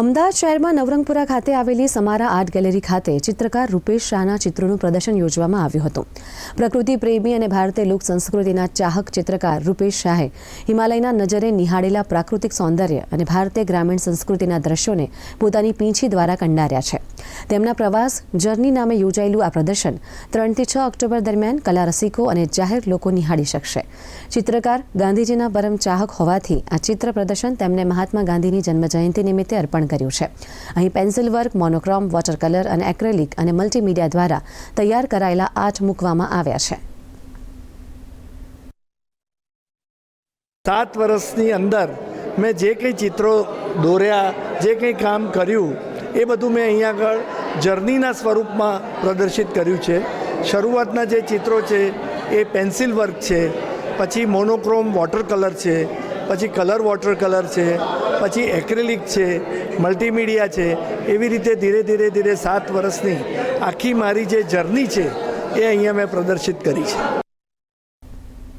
અમદાવાદ શહેરમાં નવરંગપુરા ખાતે આવેલી સમારા આર્ટ ગેલેરી ખાતે ચિત્રકાર રૂપેશ શાહના ચિત્રોનું પ્રદર્શન યોજવામાં આવ્યું હતું. પ્રકૃતિ પ્રેમી અને ભારતીય લોક સંસ્કૃતિના ચાહક ચિત્રકાર રૂપેશ શાહે હિમાલયના નજરે નિહાળેલા પ્રાકૃતિક સૌંદર્ય અને ભારતીય ગ્રામીણ સંસ્કૃતિના દ્રશ્યોને પોતાની પીંછી દ્વારા કંડાર્યા છે. તેમના પ્રવાસ જર્ની નામે યોજાયેલું આ પ્રદર્શન ત્રણથી છ ઓક્ટોબર દરમિયાન કલા રસિકો અને જાહેર લોકો નિહાળી શકશે. ચિત્રકાર ગાંધીજીના પરમ ચાહક હોવાથી આ ચિત્ર પ્રદર્શન તેમને મહાત્મા ગાંધીની જન્મજયંતિ નિમિત્તે અર્પણ કર્યું છે. અહીં pencil work, monochrome, water colour અને એક્રેલિક અને મલ્ટીમીડિયા દ્વારા તૈયાર કરાયેલા આર્ટ મૂકવામાં આવ્યા છે. સાત વર્ષની અંદર મેં જે કંઈ ચિત્રો દોર્યા, જે કંઈ કામ કર્યું, એ બધું મેં અહીંયા આગળ જર્નીના સ્વરૂપમાં પ્રદર્શિત કર્યું છે. શરૂઆતના જે ચિત્રો છે એ પેન્સિલ વર્ક છે, પછી મોનોક્રોમ, વોટર કલર છે પછી કલર વોટર કલર છે, પછી એક્રેલિક છે, મલ્ટીમીડિયા છે, એવી રીતે ધીરે ધીરે ધીરે સાત વર્ષની આખી મારી જે જર્ની છે, એ અહીંયા મેં પ્રદર્શિત કરી છે.